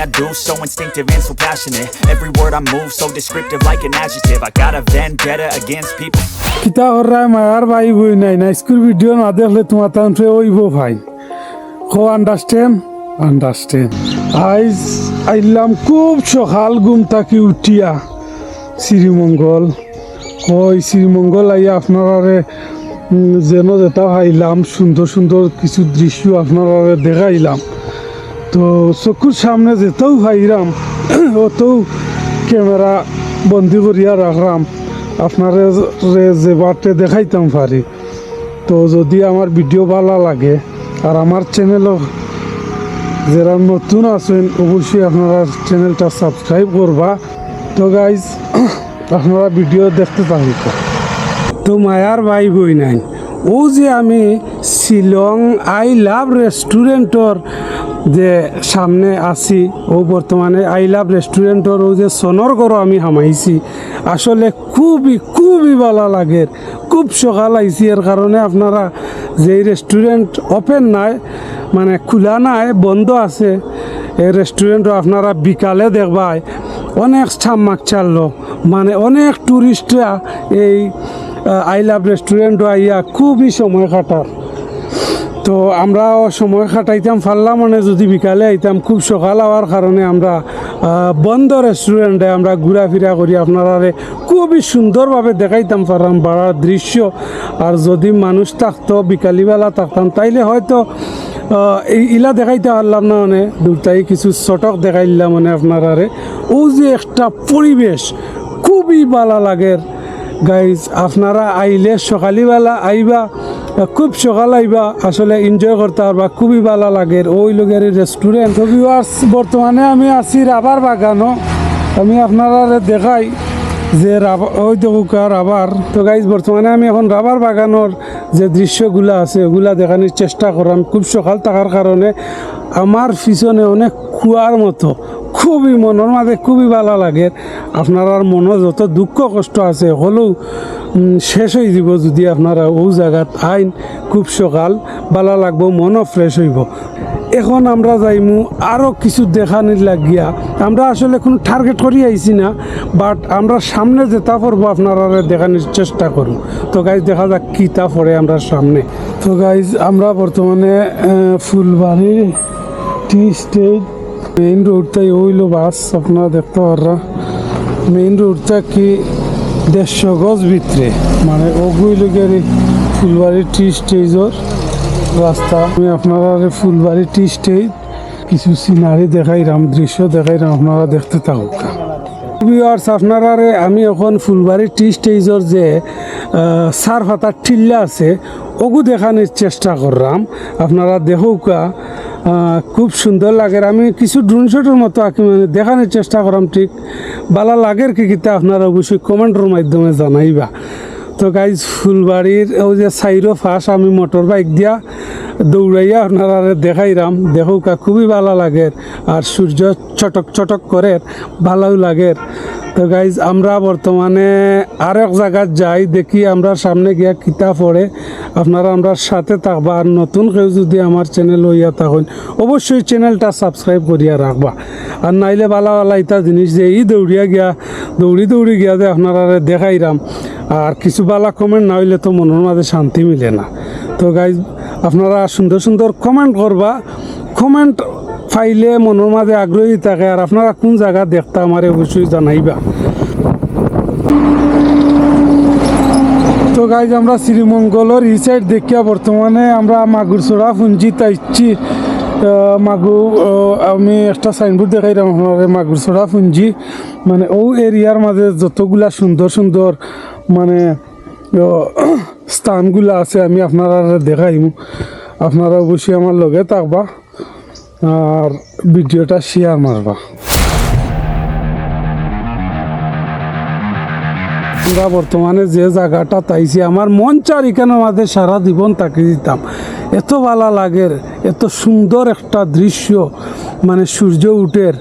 Everything I do, so instinctive and so passionate. Every word I move, so descriptive like an adjective. I got a vendetta against people. কিতা করায় মায়ার ভাই বই নাই না school video না দেখলে তোমার তান্ত্রে ওইব ভাই। কো আন্ডারস্ট্যান্ড আন্ডারস্ট্যান্ড আইজ আইলাম খুব সকাল ঘুম থাকি উঠিয়া। শ্রীমঙ্গল। কই শ্রীমঙ্গল আইয়া আপনারা যেন যেটা হাইলাম সুন্দর সুন্দর কিছু দৃশ্য আপনারা দেখাইলাম। তো চকুর সামনে যেতেও হাইরাম অতও ক্যামেরা বন্দি করিয়া রাখলাম আপনারে যে বাটে দেখাইতাম পারি তো যদি আমার ভিডিও ভালো লাগে আর আমার চ্যানেলও যারা নতুন আছেন অবশ্যই আপনারা চ্যানেলটা সাবস্ক্রাইব করবা তো গাইজ আপনারা ভিডিও দেখতে থাকুন তো মায়ার ভাই বই নাই ও যে আমি শিলং আই লাভ রেস্টুরেন্টর যে সামনে আছি, ও বর্তমানে আই লাভ রেস্টুরেন্টর ও যে সনর করো আমি হামাইছি। আসলে খুবই খুবই ভালো লাগে। খুব সকাল আইছি, এর কারণে আপনারা যে রেস্টুরেন্ট ওপেন নাই মানে খোলা নাই, বন্ধ আছে, এই রেস্টুরেন্টও আপনারা বিকালে দেখবাই। অনেক ছাম্মাক চাললো মানে অনেক টুরিস্টরা এই আই লাভ রেস্টুরেন্ট আইয়া খুবই সময় কাটার। তো আমরা সময় কাটাইতাম পারলাম মানে যদি বিকালে আইতাম, খুব সকাল হওয়ার কারণে আমরা বন্ধ রেস্টুরেন্টে আমরা ঘোরাফেরা করি। আপনারা খুবই সুন্দরভাবে দেখাইতাম পারলাম বাড়ার দৃশ্য। আর যদি মানুষ থাকতো, বিকালিবেলা থাকতাম, তাইলে হয়তো ইলা দেখাইতে পারলাম না মানে। দুটাই কিছু চটক দেখাইলাম মানে আপনারা ও যে একটা পরিবেশ, খুবই ভালো লাগে। গাইজ আপনারা আইলে সকালবেলা আইবা খুব সকাল আইবা, আসলে এনজয় করতে পারবা, খুবই ভালো লাগে। ওই লোকের রেস্টুরেন্ট তো ভিউয়ার্স বর্তমানে আমি আছি রাবার বাগানও। আমি আপনারা দেখাই যে ওই দেখুকা রাবার। তো গাইজ বর্তমানে আমি এখন রাবার বাগানোর যে দৃশ্যগুলো আছে, ওগুলা দেখানোর চেষ্টা করাম খুব সকাল থাকার কারণে আমার পিছনে অনেক কুয়ার মতো। খুবই মনের মাঝে খুবই ভালো লাগে। আপনার মনে যত দুঃখ কষ্ট আছে হলেও শেষ হয়ে যাব যদি আপনারা ও জায়গাত আইন খুব সকাল ভালো লাগবো মনও ফ্রেশ হইব এখন আমরা যাইমু আরও কিছু দেখানির লাগিয়া। আমরা আসলে কোনো টার্গেট করি আইছি না বাট আমরা সামনে যেটা পড়ব আপনারা দেখানোর চেষ্টা করুন তো গাইজ দেখা যাক কিতা পড়ে আমরা সামনে। তো গাইজ আমরা বর্তমানে ah, Phulbari tea state main রোডটাই হইল বাস আপনারা দেখতে পাররা মেইন রোডটা কি দেড়শো গজ ভিতরে মানে ওগুলো গেলে ফুলবাড়ি টি স্টেজর রাস্তা আমি আপনারা ফুলবাড়ি টি স্টেজ কিছু সিনারি দেখাইরাম দৃশ্য দেখাইরাম আপনারা দেখতে থাকুক ভিউয়ার্স আপনারা আমি এখন ফুলবাড়ি টি স্টেজর যে সার ফাতার টিল্লা আছে ওগু দেখানোর চেষ্টা করলাম আপনারা দেখুকা খুব সুন্দর লাগে আমি কিছু ড্রোন শটের মতো আঁকি মানে দেখানোর চেষ্টা করলাম ঠিক। ভালো লাগের কি কিতা আপনারা অবশ্যই কমেন্টের মাধ্যমে জানাইবা। তো গাইজ ফুলবাড়ির ওই যে সাইরো ফাঁস, আমি মোটর বাইক দিয়া দৌড়াইয়া আপনারা দেখাইরাম। দেখুকা খুবই ভালো লাগে আর সূর্য চটক চটক করে, ভালোও লাগে। তো গাইজ আমরা বর্তমানে আর এক জায়গায় যাই, দেখি আমরা সামনে গিয়া কিতা পড়ে। আপনারা আমরা সাথে থাকবা আর নতুন কেউ যদি আমার চ্যানেল হইয়া থাকুন, অবশ্যই চ্যানেলটা সাবস্ক্রাইব করিয়া রাখবা। আর নাইলে ভালো ভালো ইতা জিনিস যে এই দৌড়িয়া গিয়া, দৌড়ি দৌড়ি গিয়া যে আপনারা দেখাইরাম। আর কিছু বালা কমেন্ট না হইলে তো মনের মাঝে শান্তি মিলে না। তো গাইজ আপনারা সুন্দর সুন্দর কমেন্ট করবা। কমেন্ট ফাইলে মনের মাঝে আগ্রহী থাকে আর আপনারা কোন জায়গা দেখতে আমারে অবশ্যই জানাইবা। তো গাইজ আমরা শ্রীমঙ্গলের ই সাইড দেখিয়া বর্তমানে আমরা মাগুরছড়া ফুঞ্জি তাইছি মাগু আমি একটা সাইনবোর্ড দেখাইলাম আপনার মাগুরছড়া পুঞ্জি। মানে ও এরিয়ার মাঝে যতগুলা সুন্দর সুন্দর মানে স্থানগুলা আছে, আমি আপনারা দেখাইম। আপনারা অবশ্যই আমার লগে থাকবা, আর ভিডিওটা শেয়ার মারবা। আমরা বর্তমানে যে জায়গাটা তাইছি, আমার মন চার এখানে আমাদের সারা জীবন তাকে দিতাম। এত বালা লাগের এত সুন্দর একটা দৃশ্য মানে সূর্য উঠের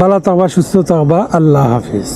বালা থাকবা, সুস্থ থাকবা, আল্লাহ হাফিজ।